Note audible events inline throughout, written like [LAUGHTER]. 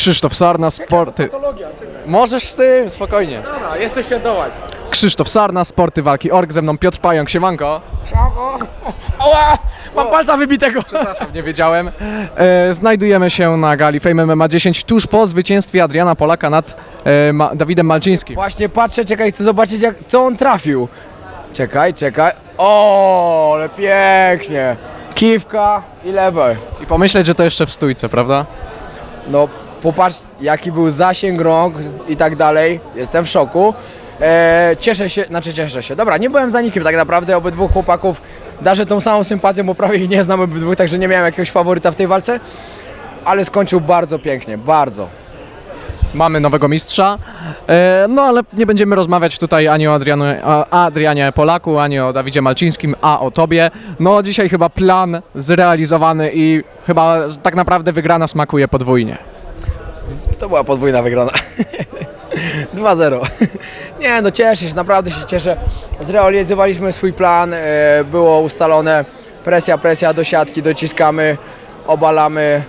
Krzysztof Sarna, sporty... Możesz z tym, spokojnie. Dobra, jest to świętować. Krzysztof Sarna, sporty walki org, ze mną Piotr Pająk, siemanko. Ała! Mam palca wybitego. Przepraszam, nie wiedziałem. E, znajdujemy się na gali Fame MMA 10 tuż po zwycięstwie Adriana Polaka nad e, Ma Dawidem Malczyńskim. Właśnie patrzę, czekaj, chcę zobaczyć jak, co on trafił. Czekaj, czekaj. O, ale pięknie. Kiwka i lewe. I pomyśleć, że to jeszcze w stójce, prawda? No, popatrz, jaki był zasięg rąk i tak dalej. Jestem w szoku. E, cieszę się, znaczy cieszę się. Dobra, nie byłem za nikim tak naprawdę. Obydwu chłopaków darzę tą samą sympatią, bo prawie ich nie znam obydwu, także nie miałem jakiegoś faworyta w tej walce. Ale skończył bardzo pięknie, bardzo. Mamy nowego mistrza, e, no ale nie będziemy rozmawiać tutaj ani o Adrianu, Adrianie Polaku, ani o Dawidzie Malczyńskim, a o tobie. No dzisiaj chyba plan zrealizowany i chyba tak naprawdę wygrana smakuje podwójnie. Była podwójna wygrana. [LAUGHS] 2-0. Nie, no cieszę się, naprawdę się cieszę. Zrealizowaliśmy swój plan, e, było ustalone. Presja, presja do siatki, dociskamy, obalamy,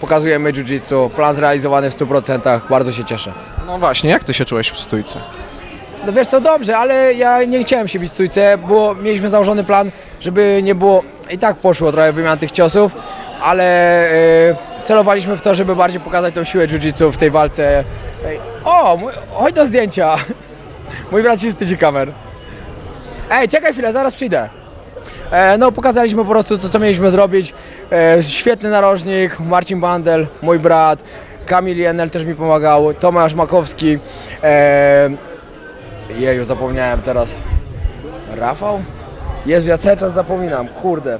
pokazujemy jiu-jitsu. Plan zrealizowany w 100%, bardzo się cieszę. No właśnie, jak ty się czułeś w stójce? No wiesz co, dobrze, ale ja nie chciałem się bić w stójce, było, mieliśmy założony plan, żeby nie było, i tak poszło trochę wymian tych ciosów, ale e, celowaliśmy w to, żeby bardziej pokazać tą siłę jiu-jitsu w tej walce. O, mój, chodź do zdjęcia. [LAUGHS] Mój brat kamer. Ej, czekaj chwilę, zaraz przyjdę. E, no, pokazaliśmy po prostu to, co mieliśmy zrobić. E, świetny narożnik, Marcin Bandel, mój brat, Kamil Jenel też mi pomagał, Tomasz Makowski. E, Jeju, zapomniałem teraz. Rafał? Jezu, ja cały czas zapominam, kurde.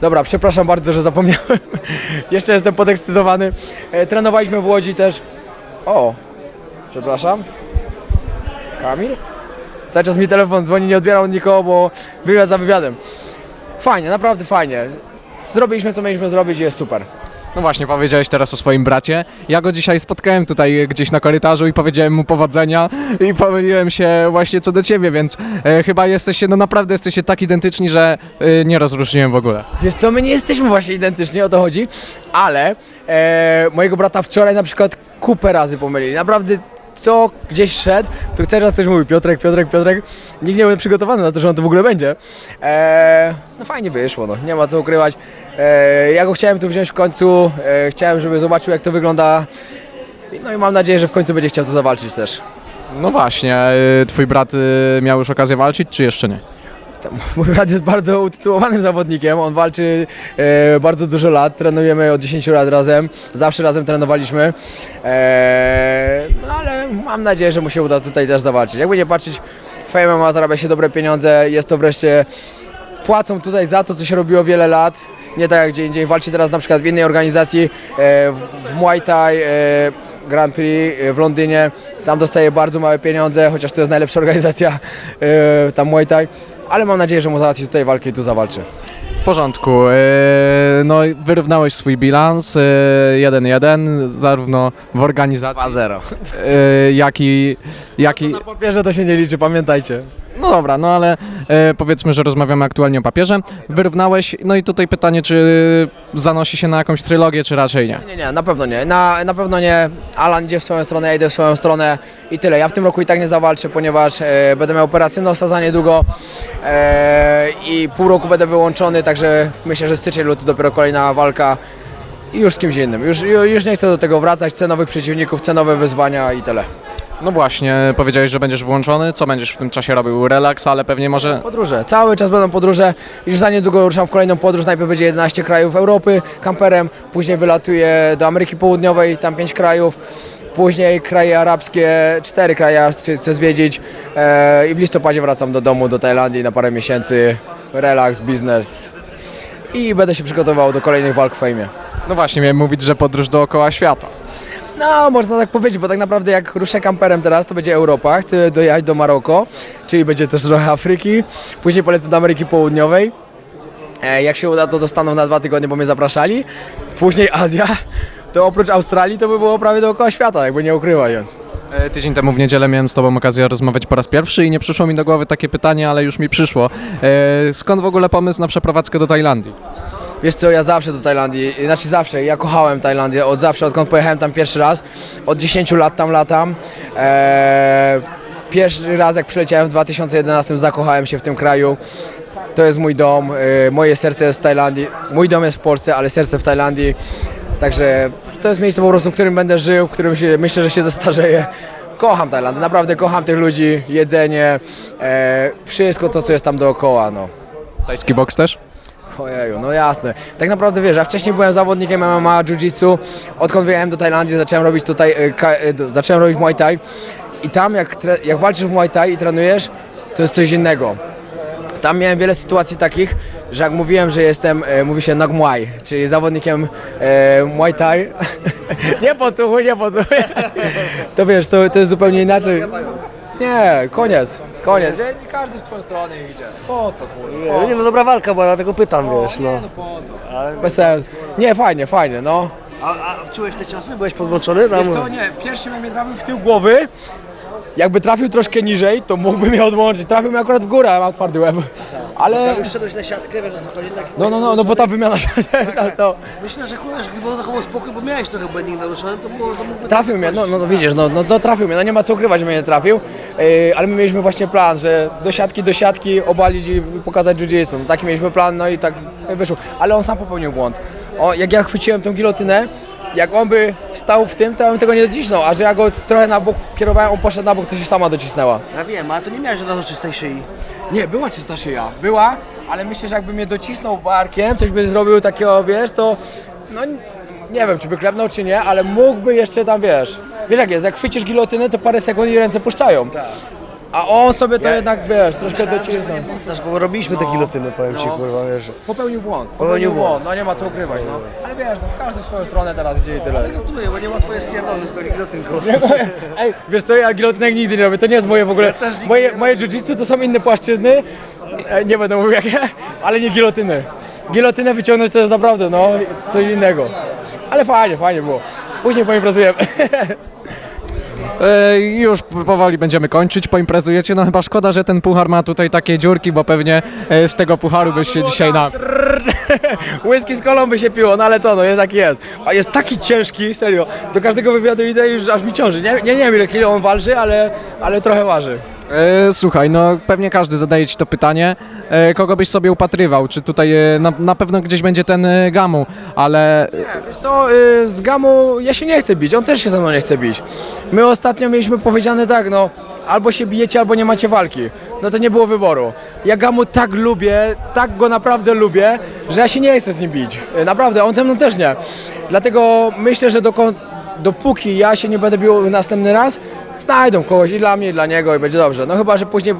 Dobra, przepraszam bardzo, że zapomniałem. [LAUGHS] Jeszcze jestem podekscytowany. E, trenowaliśmy w Łodzi też. O, przepraszam. Kamil? Cały czas mi telefon dzwoni, nie odbierał od nikogo, bo wywiad za wywiadem. Fajnie, naprawdę fajnie. Zrobiliśmy co mieliśmy zrobić i jest super. No właśnie, powiedziałeś teraz o swoim bracie. Ja go dzisiaj spotkałem tutaj gdzieś na korytarzu i powiedziałem mu powodzenia i pomyliłem się właśnie co do ciebie, więc e, chyba jesteście, no naprawdę jesteście tak identyczni, że e, nie rozróżniłem w ogóle. Wiesz co, my nie jesteśmy właśnie identyczni, o to chodzi, ale e, mojego brata wczoraj na przykład kupę razy pomylili. Naprawdę co gdzieś szedł, to cały czas ktoś mówi Piotrek, Piotrek, Piotrek. Nikt nie był przygotowany na to, że on to w ogóle będzie. E, no fajnie wyszło, no, nie ma co ukrywać. E, ja go chciałem tu wziąć w końcu, e, chciałem, żeby zobaczył jak to wygląda. No i mam nadzieję, że w końcu będzie chciał to zawalczyć też. No właśnie, e, twój brat e, miał już okazję walczyć, czy jeszcze nie? [LAUGHS] Mój brat jest bardzo utytułowanym zawodnikiem, on walczy e, bardzo dużo lat, trenujemy od 10 lat razem, zawsze razem trenowaliśmy, e, no ale mam nadzieję, że mu się uda tutaj też zawalczyć. Jakby nie patrzeć, Fame ma zarabia się dobre pieniądze, jest to wreszcie, płacą tutaj za to, co się robiło wiele lat, nie tak jak gdzie indziej, walczy teraz na przykład w innej organizacji, e, w, w Muay Thai, e, Grand Prix e, w Londynie, tam dostaje bardzo małe pieniądze, chociaż to jest najlepsza [LAUGHS] organizacja e, tam Muay Thai, ale mam nadzieję, że mu załatwi tutaj walkę i tu zawalczy. W porządku, e, no i wyrównałeś swój bilans e, 1-1, zarówno w organizacji, 2-0. e, jak i... Jak i Na papierze to się nie liczy, pamiętajcie. No dobra, no ale e, powiedzmy, że rozmawiamy aktualnie o papierze. Wyrównałeś, no i tutaj pytanie, czy zanosi się na jakąś trylogię, czy raczej nie? Nie, nie, na pewno nie. Na, na pewno nie. Alan idzie w swoją stronę, ja idę w swoją stronę i tyle. Ja w tym roku i tak nie zawalczę, ponieważ e, będę miał operację nosa za niedługo e, i pół roku będę wyłączony, także myślę, że styczeń, luty dopiero kolejna walka i już z kimś innym. Już, ju- już nie chcę do tego wracać, chcę nowych przeciwników, chcę nowe wyzwania i tyle. No właśnie, powiedziałeś, że będziesz włączony, co będziesz w tym czasie robił? Relaks, ale pewnie może... Podróże, cały czas będą podróże. Już za niedługo ruszam w kolejną podróż. Najpierw będzie 11 krajów Europy kamperem, później wylatuję do Ameryki Południowej, tam 5 krajów. Później kraje arabskie, 4 kraje arabskie chcę zwiedzić e, i w listopadzie wracam do domu, do Tajlandii na parę miesięcy. Relaks, biznes i będę się przygotował do kolejnych walk w fejmie. No właśnie, miałem mówić, że podróż dookoła świata. No, można tak powiedzieć, bo tak naprawdę jak ruszę kamperem teraz, to będzie Europa. Chcę dojechać do Maroko, czyli będzie też trochę Afryki. Później polecę do Ameryki Południowej. E, jak się uda, to do Stanów na dwa tygodnie, bo mnie zapraszali. Później Azja. To oprócz Australii to by było prawie dookoła świata, jakby nie ukrywać. E, Tydzień temu w niedzielę miałem z Tobą okazję rozmawiać po raz pierwszy i nie przyszło mi do głowy takie pytanie, ale już mi przyszło. E, Skąd w ogóle pomysł na przeprowadzkę do Tajlandii? Wiesz co, ja zawsze do Tajlandii, znaczy zawsze, ja kochałem Tajlandię, od zawsze, odkąd pojechałem tam pierwszy raz, od 10 lat tam latam. Eee, pierwszy raz jak przyleciałem w 2011 zakochałem się w tym kraju. To jest mój dom, e, moje serce jest w Tajlandii, mój dom jest w Polsce, ale serce w Tajlandii. Także to jest miejsce po prostu, w którym będę żył, w którym się, myślę, że się zestarzeję. Kocham Tajlandię, naprawdę kocham tych ludzi, jedzenie, e, wszystko to, co jest tam dookoła. No. Tajski boks też? Ojeju, no jasne. Tak naprawdę wiesz, ja wcześniej byłem zawodnikiem MMA, jiu-jitsu. Odkąd wyjechałem do Tajlandii, zacząłem robić tutaj, e, ka, e, do- zacząłem robić Muay Thai. I tam jak, tre, jak walczysz w Muay Thai i trenujesz, to jest coś innego. Tam miałem wiele sytuacji takich, że jak mówiłem, że jestem, e, mówi się Nag Muay, czyli zawodnikiem e, Muay Thai. [LAUGHS] nie podsłuchuj, nie podsłuchuj. [LAUGHS] to wiesz, to, to jest zupełnie inaczej. Nie, koniec, koniec. Nie, nie każdy w twoją stronę idzie. Po co kurde? Nie, nie, no dobra walka była, dlatego pytam, wiesz, no. Bez sensu. Nie, fajnie, fajnie, no. A, a czułeś te ciosy? Byłeś podłączony? Wiesz co, nie, pierwszym jak mnie trafił w tył głowy, jakby trafił troszkę niżej, to mógłby mnie odłączyć. Trafił mnie akurat w górę, a mam twardy łeb. Ale, Już szedłeś na siatkę, wiesz o co chodzi? Tak, no, no, no, no bo ta wymiana się no. Myślę, że kurwa, że gdyby on zachował spokój, bo miałeś trochę błędnik naruszony, to, było, to mógłby... Trafił mnie, no, no, no widzisz, no, no, no trafił mnie, no nie ma co ukrywać, że mnie nie trafił, ale my mieliśmy właśnie plan, że do siatki, do siatki obalić i pokazać jiu-jitsu, no taki mieliśmy plan, no i tak wyszło, ale on sam popełnił błąd. O, jak ja chwyciłem tą gilotynę, jak on by stał w tym, to ja bym tego nie docisnął, a że ja go trochę na bok kierowałem, on poszedł na bok, to się sama docisnęła. Ja wiem, ale to nie miałeś od razu czystej szyi. Nie, była czysta szyja, była, ale myślę, że jakby mnie docisnął barkiem, coś by zrobił takiego, wiesz, to no nie wiem, czy by klepnął, czy nie, ale mógłby jeszcze tam, wiesz, wiesz jak jest, jak chwycisz gilotynę, to parę sekund i ręce puszczają. A on sobie to jednak, wiesz, troszkę docisnął. Znaczy, bo robiliśmy te gilotyny, powiem ci, No. kurwa, wiesz. Popełnił błąd, Popełnił błąd. no nie ma co ukrywać, no. Ale wiesz, no, każdy w swoją stronę teraz idzie i tyle. Gratuluję, bo nie łatwo jest pierdolny tylko gilotynką. Ej, wiesz co, ja gilotynek nigdy nie robię, to nie jest moje w ogóle, moje, moje jiu-jitsu to są inne płaszczyzny, e, nie będę mówił jakie, ale nie gilotyny. Gilotynę wyciągnąć to jest naprawdę, no, coś innego. Ale fajnie, fajnie było. Później poimprezujemy. [LAUGHS] E, już p- powoli będziemy kończyć, poimprezujecie. No chyba szkoda, że ten puchar ma tutaj takie dziurki, bo pewnie e, z tego pucharu byś się dzisiaj na... [LAUGHS] Whisky z kolą by się piło, no ale co, no jest jaki jest. A jest taki ciężki, serio. Do każdego wywiadu idę i już aż mi ciąży. Nie, nie, nie wiem ile kilo on walczy, ale, ale trochę waży. E, słuchaj, no pewnie każdy zadaje ci to pytanie, e, kogo byś sobie upatrywał, czy tutaj e, na, na pewno gdzieś będzie ten e, Gamu, ale Nie, wiesz co, y, z Gamu ja się nie chcę bić, on też się ze mną nie chce bić. My ostatnio mieliśmy powiedziane tak, no albo się bijecie, albo nie macie walki. No to nie było wyboru. Ja Gamu tak lubię, tak go naprawdę lubię, że ja się nie chcę z nim bić. Y, Naprawdę, on ze mną też nie. Dlatego myślę, że dokąd, dopóki ja się nie będę bił następny raz, znajdą kogoś i dla mnie, i dla niego i będzie dobrze. No chyba, że później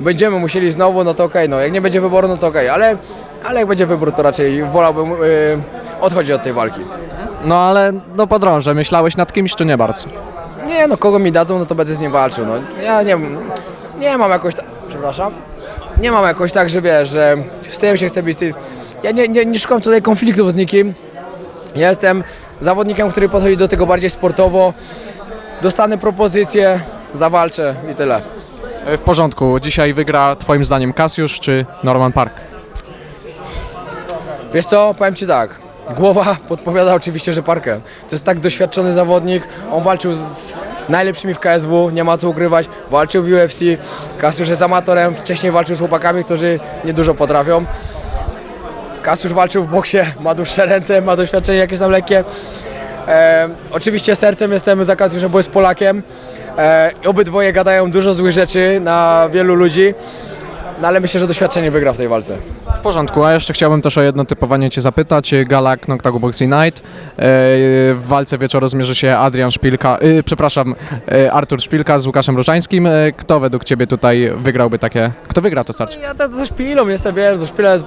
będziemy musieli znowu, no to okej, no jak nie będzie wyboru, no to okej, ale, ale jak będzie wybór, to raczej wolałbym y, odchodzić od tej walki. no ale no podrążę, myślałeś nad kimś, czy nie bardzo? Nie no, kogo mi dadzą, no to będę z nim walczył. No, ja nie, nie mam jakoś tak, przepraszam, nie mam jakoś tak, że wiesz, że z tym się chcę bić. z tym- Ja nie, nie, nie szukam tutaj konfliktów z nikim. Ja jestem zawodnikiem, który podchodzi do tego bardziej sportowo. Dostanę propozycję, zawalczę i tyle. E, w porządku, dzisiaj wygra twoim zdaniem Cassius czy Norman Park? Wiesz co, powiem Ci tak. Głowa podpowiada oczywiście, że Parkę. To jest tak doświadczony zawodnik. On walczył z z najlepszymi w KSW, nie ma co ukrywać. Walczył w UFC. Kasiusz jest amatorem. Wcześniej walczył z chłopakami, którzy niedużo potrafią. Kasiusz walczył w boksie, ma dłuższe ręce, ma doświadczenie jakieś tam lekkie. E, oczywiście sercem jestem za Kasiuszem, bo jest Polakiem. E, i obydwoje gadają dużo złych rzeczy na wielu ludzi. No ale myślę, że doświadczenie wygra w tej walce. W porządku, a jeszcze chciałbym też o jedno typowanie Cię zapytać. Gala Knocktagu Boxing Night. E, W walce wieczoru zmierzy się Adrian Szpilka, y, przepraszam, e, Artur Szpilka z Łukaszem Różańskim. E, Kto według Ciebie tutaj wygrałby takie, kto wygra to starcie? Ja to ze szpilą jestem, wiesz, do szpila jest...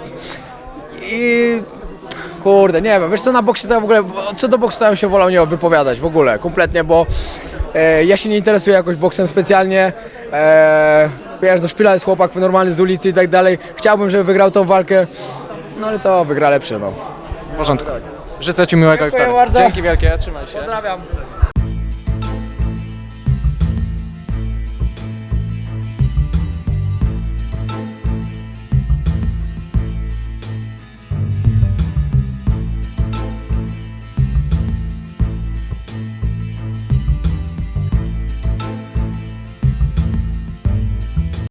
I... Kurde, nie wiem, wiesz co, na boksie to ja w ogóle, co do boksu to ja bym się wolał nie wypowiadać w ogóle, kompletnie, bo e, ja się nie interesuję jakoś boksem specjalnie, e, wiesz, do szpila jest chłopak normalny z ulicy i tak dalej, chciałbym, żeby wygrał tą walkę, no ale co, wygra lepszy, no. W porządku. Życzę Ci miłego Dziękuję. Dzięki wielkie, trzymaj się. Pozdrawiam.